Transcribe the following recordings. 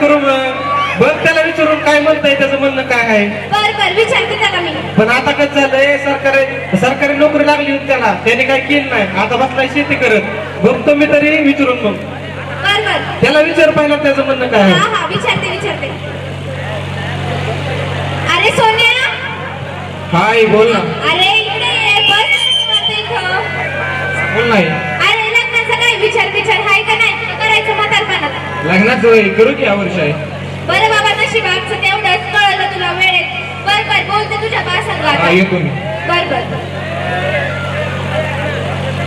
करू बघ त्याला विचारून काय म्हणताय त्याचं म्हणणं काय आहे? बर बर विचारते त्याला मी. पण आता कसं झालंय सरकारी सरकारी नोकरी लागली होती त्याला. त्याने काय केलं नाही. आता बसलाय शेती करत. बघतो मी तरी विचारून मग. बर बर. त्याला विचार पाहिला त्याचं म्हणणं काय हा आहे? हा विचारते विचारते. अरे सोन्या. हाय बोल ना. अरे इकडे ये बस. निवांत इथं. बोल नाही अरे लग्नाचा काय? विचार विचार. हाय का नाही? करायचं लग्नाचं वय करू की यावर्षी आहे बरं बाबा नशिबाचं तेवढंच कळलं तुला वेळेत. बर बर बोलते तुझ्या बासंग येतो मी. बर बर.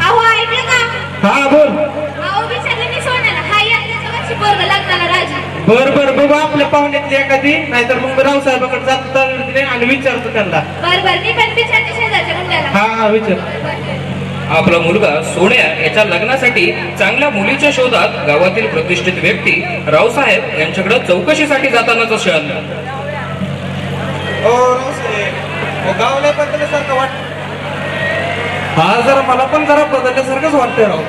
अहो ऐकलं का? हा बोल. अहो विचारलं मी सोन्याला. हा यंदाच्या वर्षी पोरग लग्नाला राजी बर बर बघू आपल्या पाहुण्यातली एखादी. नाहीतर मग रावसाहेबाकडे जातो तळवडीने आणि विचारतो त्यांना. बर बर मी पण विचारते शेजारच्या हा हा विचार. आपला मुलगा सोन्या याच्या लग्नासाठी चांगल्या मुलीच्या शोधात गावातील प्रतिष्ठित व्यक्ती रावसाहेब यांच्याकडे चौकशीसाठी जातानाच क्षण. हो वाटत हा जरा मला पण जरा बदलल्यासारखंच वाटतंय राव.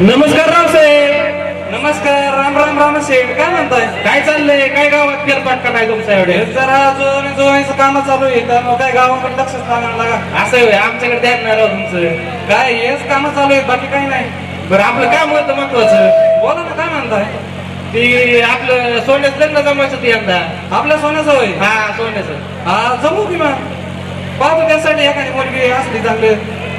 नमस्कार राव साहेब नमस्कार राम राम राम शेठ. काय म्हणताय? काय चाललंय? काय गावात फेरफाट का नाही तुमच्या एवढे? जरा जोड जोडायचं काम चालू आहे. त्यामुळे काय गावाकडे लक्षच लागणार लागा. असं आहे आमच्याकडे द्यायला नाही राव तुमचं. काय हेच काम चालू आहेत बाकी काही नाही. बरं आपलं काय मत महत्वाचं. बोला ना काय म्हणताय? ती आपलं सोन्याचं लग्न जमायचं ती यंदा आपल्या सोन्याचं होय? हा सोन्याचं. हा जमू की मग? पाहतो त्यासाठी एखादी मुलगी असली चांगली.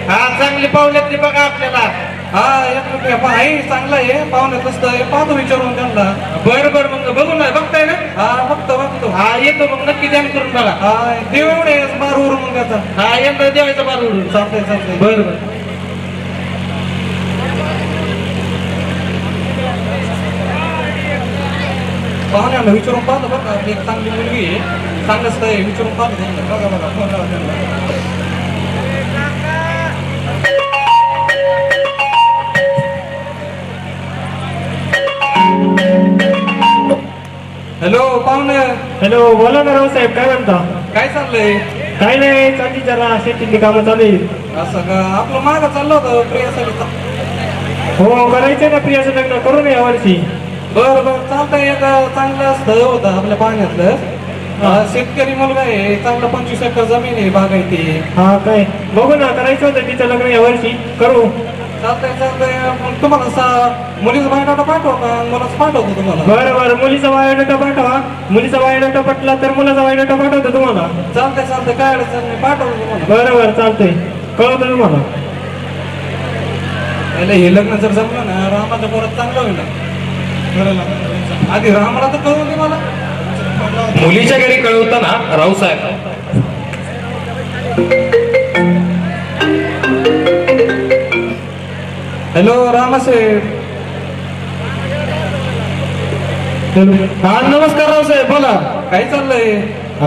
हा चांगली पाहुण्यातली बघा आपल्याला. हा एक रुपया. आहे चांगलं आहे पाहुण्यात असतं पाहतो विचारून त्यांना. बरं बरं मग बघू ना बघताय ना? हा बघतो बघतो. हा येतो मग नक्की ध्यान करून बघा. हा देव एवढे बार उरून मग त्याचा. हा यंदा देवायचा बार उडून चालतंय चालतंय. बरं बरं. पाहुण्याला विचारून पाहतो बघा एक चांगली मुलगी आहे. चांगलंच काय विचारून पाहतो त्यांना. बघा बघा फोन लावा त्यांना. हॅलो बोला ना रावसाहेब काय म्हणता? काय चाललंय? काय नाही चालली जरा शेतीतली कामं चालू आहेत. असं का? आपलं मागं चाललं होतं प्रियासाठी. हो करायचंय ना प्रियाचं लग्न करू नये यावर्षी. बरं बरं चालतंय. एक चांगलं स्थळ होतं आपल्या पाण्यातलं अं, शेतकरी मुलगा आहे चांगलं पंचवीस एकर जमीन आहे बागायती हा काय? बघू ना करायचं होतं तिचं लग्न यावर्षी. करू. मग तुम्हाला सा मुलीचा बायोडाटा पाठवा का? मुलाचं पाठवतो तुम्हाला. बरं बरं. मुलीचा बायोडाटा पाठवा. मुलीचा बायोडाटा पटला तर मुलाचा बायोडाटा पाठवतो तुम्हाला. चालतंय चालतंय. काय अडचण नाही. पाठवतो तुम्हाला. बरं बरं. चालतंय. कळवतो तुम्हाला. पहिले हे लग्न जर जमलं ना रामाच्या पोरात चांगलं होईल. आधी रामाला तर कळवून दे मला. मुलीच्या घरी कळवताना रावसाहेब हॅलो रामासाहेब हा नमस्कार रावसाहेब बोला. काय चाललंय?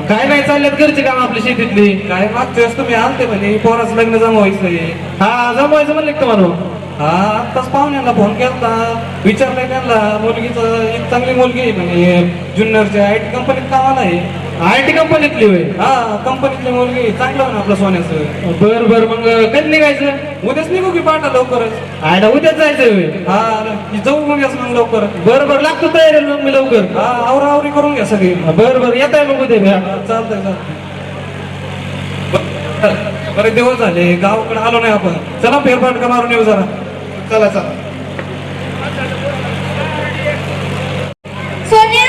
काय नाही चालल्यात घरची काम आपली शेतीतली. काय मागच्या वेळेस तुम्ही आलते म्हणे पोराचं लग्न जमवायचंय हा जमवायचं म्हणले का तुम्हाला? हा आत्ताच पाहुण्याला फोन केला विचारलंय त्यांना मुलगीचं एक चांगली मुलगी आहे म्हणे जुन्नरच्या आय टी कंपनीत कामाला आहे. आय टी कंपनीतली होय? हा कंपनीतली मुलगी. चांगलं ना आपलं सोन्याचं. बर बर मग कधी निघायचं? उद्याच निघू की पाठा लवकरच. आयला उद्याच जायचं होय? हा जाऊ मग याच मग लवकर. बर बर लागतो तयारी मग मी लवकर. हा आवरा आवरी करून घ्या सगळी. बर बर येत आहे मग उद्या मी. चालतंय चालतंय. ब- बरेच दिवस झाले. गावाकडे आलो नाही आपण. चला फेरफाटका मारून येऊ जरा. चला चला सोन्या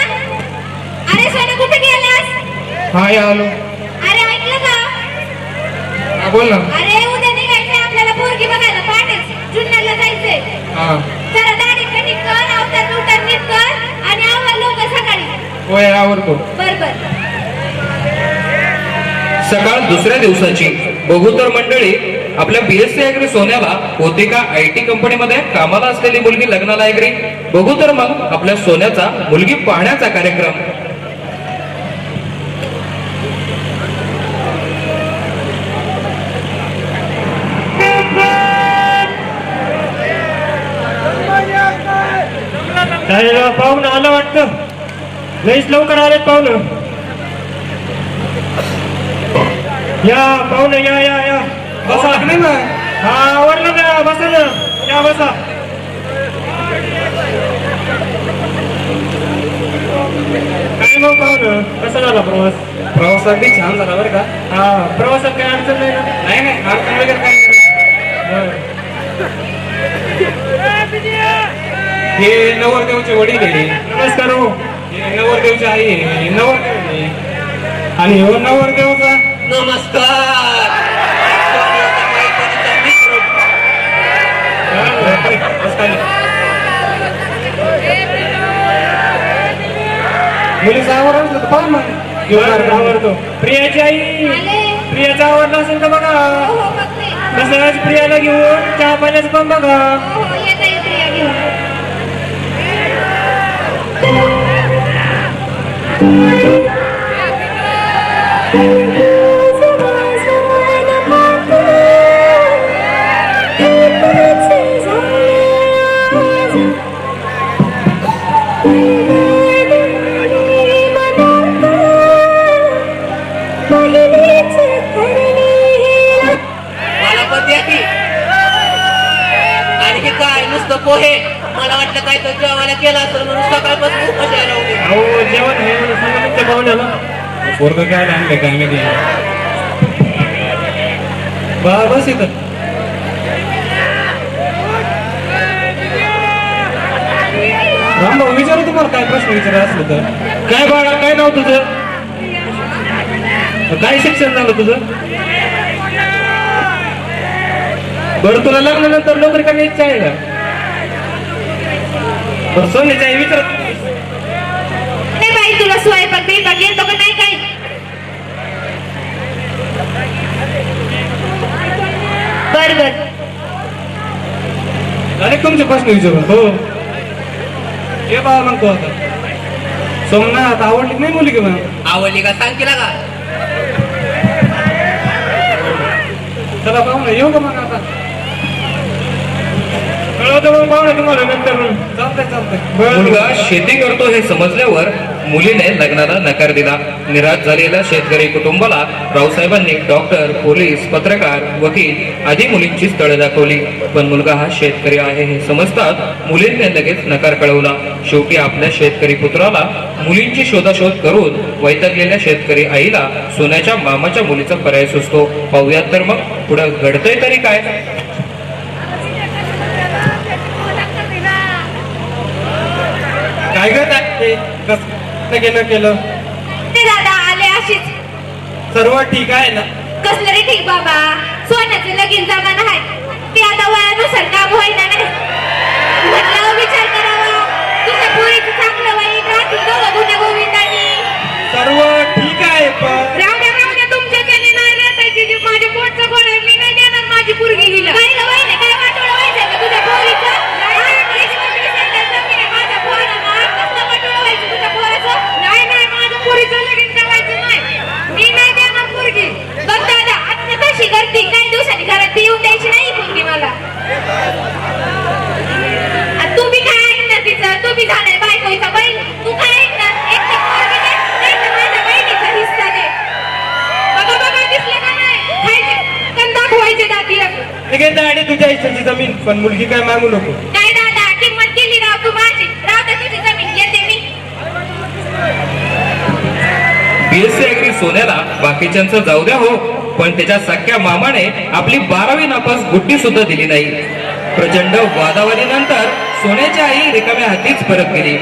अरे सोन्या कुठे गेलास हा या आलो अरे ऐकलं का? बोल ना. अरे उद्या निघायचंय आपल्याला पोरगी बघायला पाहतेच जुन्नरला जायचंय. हा. जरा दाढी कटिंग कर अवतार बिवतार नीट कर आणि आव्हान लवकर सकाळी. होय आवडतो बर बर. सकाळ दुसऱ्या दिवसाची. बघू तर मंडळी आपल्या बीएससी अग्री सोन्याला होती का आय टी कंपनीमध्ये? कामाला असलेली मुलगी लग्नाला अग्री बघू तर मग आपल्या सोन्याचा मुलगी पाहण्याचा कार्यक्रम. काय रे, पाहुणं आलं वाटतं. लईच लवकर आलेत पाहुणं. या पाहुणं या या या. बसा. बसा नाही? ना हा आवडलं ना. बसा ना. या बसा. काय मग पाहुणं? कसा झाला प्रवास? प्रवास अगदी छान झाला बरं का. हा प्रवासात काही अडचण नाही ना? नाही नाही. अडचण वगैरे नाही. हे नवरदेवचे वडील आहे. नमस्कार हो. हे नवरदेवची आई आहे. हे नवरदेव. आणि हो नवरदेवचा नमस्कार. मुलीचा आवड असलं तर पाहा मग. आवडतो प्रियाची आई. आले. प्रियाचा आवडला असेल तर बघा. हो हो तसंच प्रियाला घेऊन चहा पाण्याचं पण बघा. मला मला तर जेवायला केलं असेल म्हणून सकाळपासून अहो जेवण हे म्हणून पाहुण्याला पोरगं काय आणलं काय माहिती बा बस इथं. राम विचारू तुम्हाला काय प्रश्न विचारा असलं तर? काय बाळा काय नाव तुझं? काय शिक्षण झालं तुझं? बरं तुला लग्नानंतर नोकरी करण्याची इच्छा आहे का? आई विचार नाही बाई तुला स्वयंपाक बिपाक येतो का नाही काय बर बर. अरे तुमचे प्रश्न विचारू हो. हे बा म्हणतो आता. सोमनाथ आवडली नाही मुली किंवा आवडली का? सांग केला का? चला पाहू ना येऊ का मग आता? कळवतो मग पाहुणा तुम्हाला नंतर. चालतंय चालतंय. बरं. मुलगा शेती करतो हे समजल्यावर मुलीने लग्नाला नकार दिला. निराश झालेल्या शेतकरी कुटुंबाला रावसाहेबांनी डॉक्टर पोलीस पत्रकार वकील आदी मुलींची स्थळे दाखवली. पण मुलगा हा शेतकरी आहे हे समजतात मुलींनी लगेच नकार कळवला. शेवटी आपल्या शेतकरी पुत्राला मुलींची शोधाशोध करून वैतागलेल्या शेतकरी आईला सोन्याच्या मामाच्या मुलीचा पर्याय सुचतो. पाहूयात तर मग पुढं घडतंय तरी काय? करत आहे कसं केलं केलं? ते दादा आले अशीच. सर्व ठीक आहे ना? कसलं रे ठीक बाबा? सोन्याचे लगीन जमाना आहे. ते आता वयानुसार काम होईना नाही. म्हटलं विचार करावा. तुझ्या पोरीचं चांगलं वाईट राहतील दोघं गुन्हे गोविंदानी सर्व ठीक आहे पण राहू द्या राहू द्या. तुमच्या त्याने नाही माझ्या पोटचं मी नाही देणार माझी पोरगी हिला काय गं वहिनी, काय वाटोळं व्हायचं का तुझ्या पोरीचं हा, त्याची मोठी सेंटर जमीन आहे माझ्या पोराला. कसलं वाटोळं व्हायचं तुझ्या पोराचं? नाही नाही माझ्या पोरीचं लगीन करायचं नाही मी नाही देणार पोरगी बघ दादा आता कशी करती काही दिवसांनी घरात ती येऊन द्यायची नाही पोरगी मला आणि तू बी काय ऐकणार तिचं तू बी झालाय बायकोचा बैल तू काय ऐकणार एक तर पोरगी दे, नाही तर माझ्या बहिणीचा हिस्सा दे बघा बघा दिसलं का नाही खायचे पण दाखवायचे दाती ठीक आहे दाडी तुझ्या इच्छाची जमीन पण मुलगी काय मागू नको. काय दादा किंमत केली राव तू माझी. राव तर तुझी जमीन येते मी. बीएससी अग्री सोन्याला बाकीच्यांचं जाऊ द्या हो. पण त्याच्या सख्या मामाने आपली बारावी नापास गुट्टी सुद्धा दिली नाही. प्रचंड वादावादीनंतर सोन्याची आई रिकाम्या हातीच परत गेली.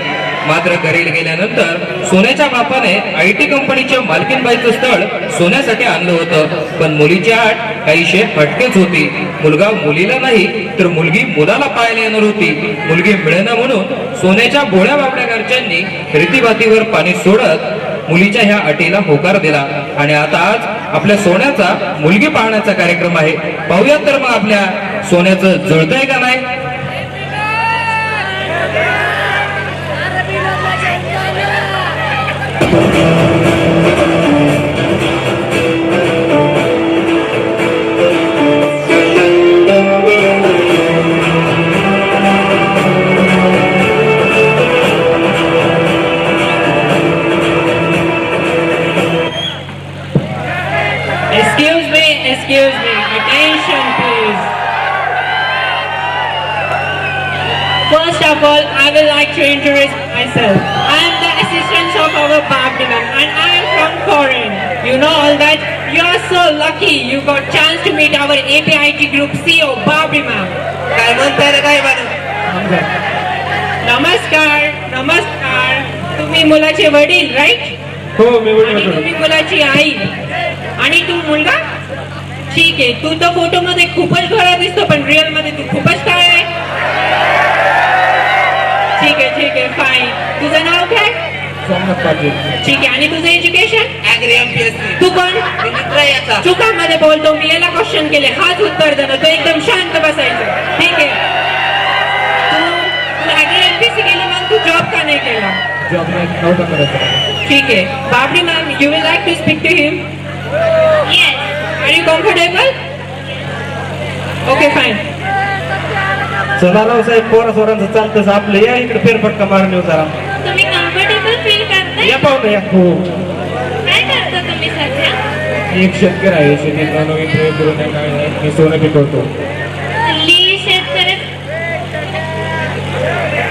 मात्र घरी गेल्यानंतर सोन्याच्या बापाने आय टी कंपनीच्या मालकीनबाईचं स्थळ सोन्यासाठी आणलं होतं. पण मुलीची आठ काहीशे हटकेच होती. मुलगा मुलीला नाही तर मुलगी मुलाला पाहायला येणार होती. मुलगी मिळेना म्हणून सोन्याच्या भोळ्या बाबड्या घरच्यांनी रीतीभातीवर पाणी सोडत मुलीच्या ह्या अटीला होकार दिला. आणि आता आज आपल्या सोन्याचा मुलगी पाहण्याचा कार्यक्रम आहे. पाहूयात तर मग आपल्या सोन्याचं जुळतंय का नाही? Excuse me, excuse me. Attention, please. First of all, I would like to introduce myself. I am the assistant of our You know all that? You are so lucky. You got chance to meet our APIT group CEO, Babdi ma'am. काय म्हणताय रे काय म्हणून नमस्कार नमस्कार. तुम्ही मुलाचे वडील right हो मी आणि वडील तुम्ही मुलाची आई. आणि तू मुलगा? ठीक आहे. तू तर फोटो मध्ये खूपच गोरा दिसतो पण रिअलमध्ये तू खूपच काळ आहे ठीक आहे ठीक आहे फाईन तुझं नाव काय? ठीक आहे आणि तुझं एज्युकेशन ऍग्री एमपीएससी तू कोण? मी मित्र याचा चुकांमध्ये बोलतो? मी याला क्वेश्चन केले. हाच उत्तर देणं तो एकदम शांत बसायचं. ठीक आहे? तू तू ऍग्री एमपीसी केली मग तू जॉब का नाही केला? जॉब नव्हता करायचा. ठीक आहे. बाबडी ma'am you will like to speak to him yes Are you comfortable? Okay, fine. चला राव साहेब पोरा सोरांचं चालतंच. आपलं या इकडे फेरफटका मारून येऊ जरा. तुम्ही कम्फर्टेबल या पाहू या. हो. काय करता तुम्ही सध्या? एक शेतकरी आहे शेतीत नवीन प्रयोग करून काय नाही. मी सोनं पिकवतो. हल्ली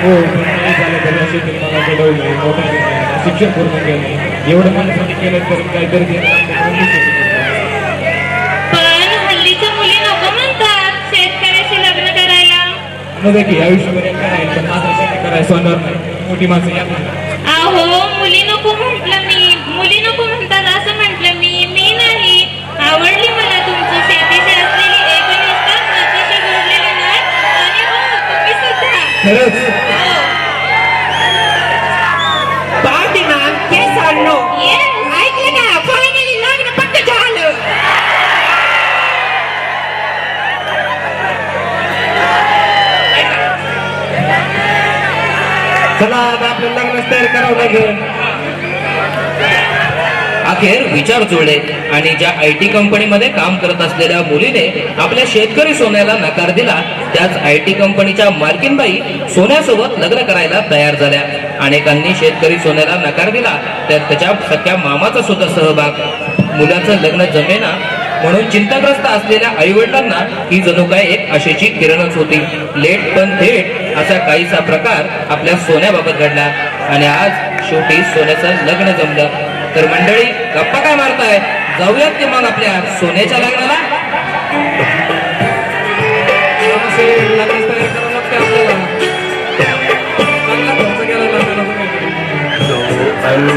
हो पण नाही झालं तर या शेतीने मला घडवलं मोठं केलं शिक्षण पूर्ण केलं. एवढं माझ्यासाठी केलं तर काहीतरी केलं पण हल्लीच्या मुली नको म्हणतात शेतकऱ्याशी लग्न करायला. मध्ये की आयुष्यभर एक करायचं पण माझं शेती नाही. मोठी माणसं या चला आता आपल्याला लग्नच तयार करावं लागेल. अखेर विचार जुळले आणि ज्या आय टी कंपनीमध्ये काम करत असलेल्या मुलीने आपल्या शेतकरी सोन्याला नकार दिला त्याच आय टी कंपनीच्या मालकीनबाई सोन्यासोबत लग्न करायला तयार झाल्या. अनेकांनी शेतकरी सोन्याला नकार दिला त्यात त्याच्या सख्या मामाचा सुद्धा सहभाग. मुलाचं लग्न जमेना म्हणून चिंताग्रस्त असलेल्या आई वडिलांना ही जणू काय एक आशेची किरणच होती. लेट पण थेट असा काहीसा प्रकार आपल्या सोन्याबाबत घडला. आणि आज शेवटी सोन्याचं लग्न जमलं. तर मंडळी गप्पा काय मारताय? जाऊयात ते मग आपल्या सोन्याच्या लग्नाला? चांगलं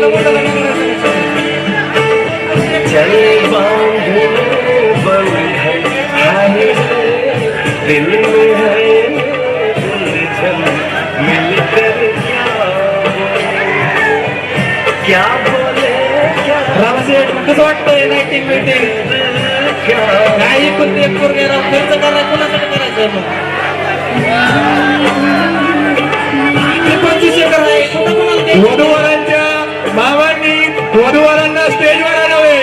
मोठं रामसेठ कसं वाटतंय लाईटिंग बिल्डिंग काही कुठे एक पोरगे खर्च करायला कोणासाठी करायचं मग वधूवरांच्या मामांनी वधूवरांना स्टेजवर आणावे.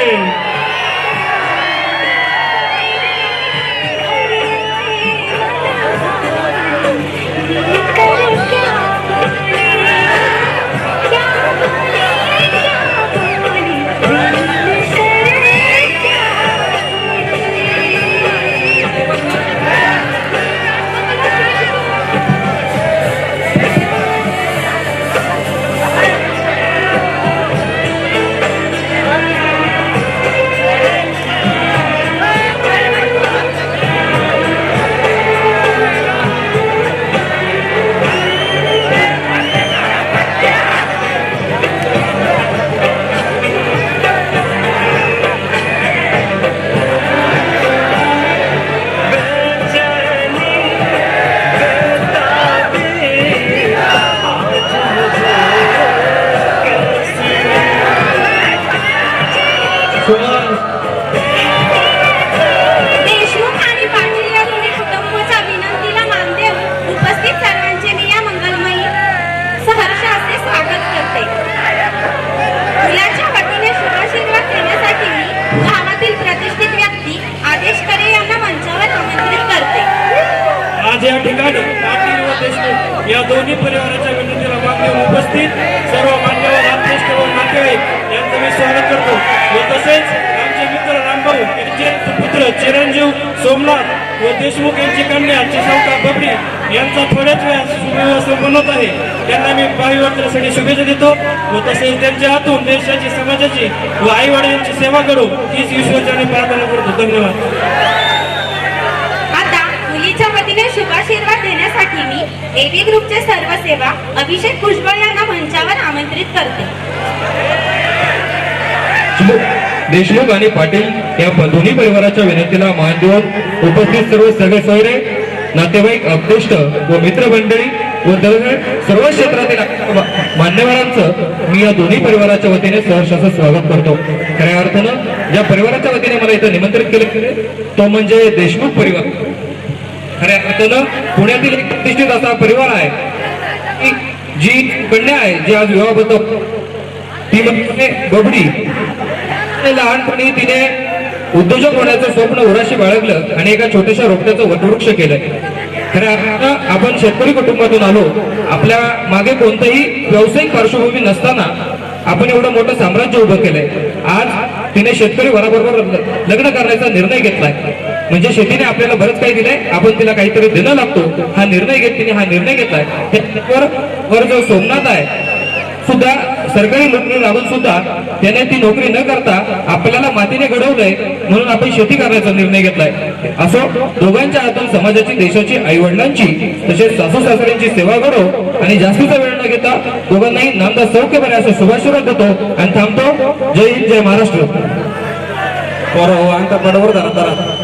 ठिकाणी पाटील व देशमुख या दोन्ही परिवाराच्या विनंतीला मान्य उपस्थित. सर्व मान्यवर अध्यक्ष व नातेवाईक यांचं मी स्वागत करतो. व तसेच आमचे मित्र रामभाऊ यांचे पुत्र चिरंजीव सोमनाथ व देशमुख यांची कन्या चिसावका बबडी यांचा थोड्याच वेळात सुविवाह संपन्न आहे. त्यांना मी भावी शुभेच्छा देतो. व तसेच त्यांच्या हातून देशाची समाजाची व आई वडिलांची सेवा करू हीच ईश्वरच्याने प्रार्थना करतो. धन्यवाद. देण्यासाठी मी एबी ग्रुपचे सर्व सेवा अभिषेक भुजबळ यांना मंचावर आमंत्रित करते. देशमुख आणि पाटील या दोन्ही परिवाराच्या विनंतीला मान देऊन उपस्थित सर्व सगळे सोयरे नातेवाईक अपदेष्ट व मित्रमंडळी व सर्व क्षेत्रातील मान्यवरांचं मी या दोन्ही परिवाराच्या वतीने सहर्षाचं स्वागत करतो. खऱ्या अर्थानं ज्या परिवाराच्या वतीने मला इथं निमंत्रित केलं तो म्हणजे देशमुख परिवार. खऱ्या अर्थानं पुण्यातील एक प्रतिष्ठित असा परिवार आहे. की जी कन्या आहे जी आज विवाहबद्ध. ती म्हणजे बबडी. लहानपणी तिने उद्योजक होण्याचं स्वप्न उराशी बाळगलं आणि एका छोट्याशा रोपट्याचं वटवृक्ष केलं. खऱ्या अर्थानं आपण शेतकरी कुटुंबातून आलो. आपल्या मागे कोणतंही व्यावसायिक पार्श्वभूमी नसताना आपण एवढं मोठं साम्राज्य उभं केलंय. आज तिने शेतकरी वराबरोबर लग्न करण्याचा निर्णय घेतलाय. म्हणजे शेतीने आपल्याला बरंच काही दिलंय. आपण तिला काहीतरी देणं लागतो. हा निर्णय घेत तिने हा निर्णय घेतलाय. त्याच्यावर वर जो सोमनाथ आहे सुद्धा सरकारी नोकरी लागून सुद्धा त्याने ती नोकरी न करता आपल्याला मातीने घडवलंय म्हणून आपण शेती करण्याचा निर्णय घेतलाय. असो दोघांच्या हातून समाजाची देशाची आई वडिलांची तसेच सासू सासऱ्यांची सेवा करो आणि जास्तीचा वेळ न घेता दोघांनाही नामदा सौख्य बने असं शुभाशीर्वाद देतो आणि थांबतो. जय हिंद जय महाराष्ट्र. बरं हो अंतर बरोबर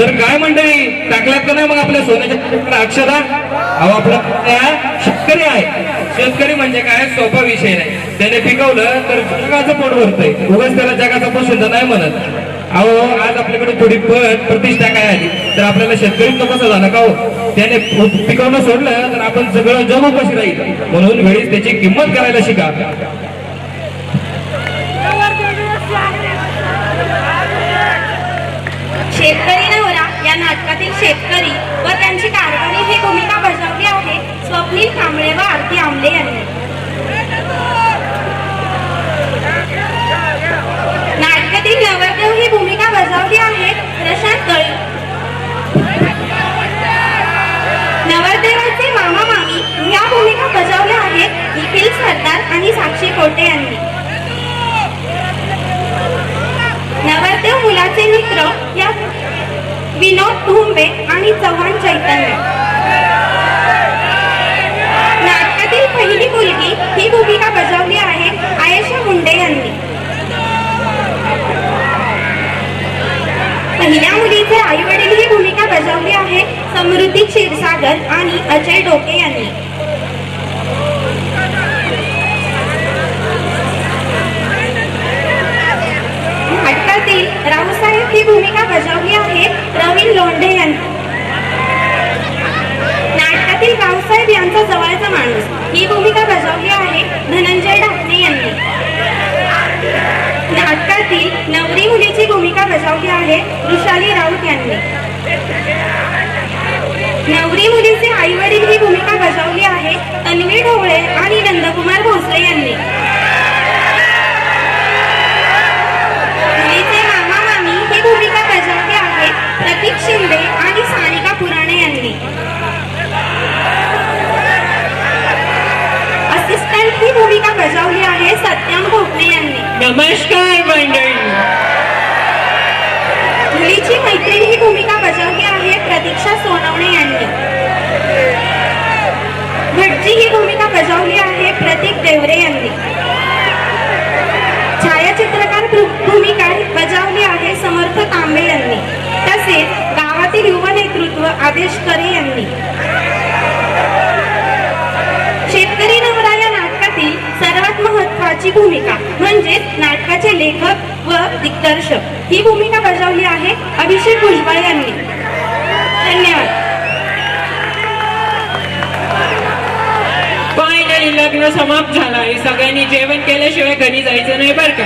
तर काय मंडळी टाकल्यात का नाही मग आपल्या सोन्याच्या अक्षरा अहो आपला शेतकरी आहे. शेतकरी म्हणजे काय? सोपा विषय नाही. त्याने पिकवलं तर जगाचं पोट भरतंय. उगाच त्याला जगाचा पोषण नाही म्हणत. अहो आज आपल्याकडे थोडी पट प्रतिष्ठा काय आली? तर आपल्याला शेतकरी तो कसं झालं का हो? त्याने पिकवणं सोडलं तर आपण सगळं जग उपाशी राहील? म्हणून वेळीच त्याची किंमत करायला शिका. धुंबे चव्हाण चैतन्य. नाटकातील पहिली मुलगी ही भूमिका बजावली आहे आयशा मुंडे यांनी. पहिल्या मुलीचे आई वडील ही भूमिका बजावली आहे समृद्धी क्षीरसागर आणि अजय डोके यांनी. आदेश करे यांनी. शेतकरी नवरा या नाटकातील सर्वात महत्वाची भूमिका म्हणजेच नाटकाचे लेखक व दिग्दर्शक ही भूमिका बजावली आहे अभिषेक भुजबळ यांनी. धन्यवाद. लग्न समाप्त झालं. आहे सगळ्यांनी जेवण केल्याशिवाय घरी जायचं नाही बरं का?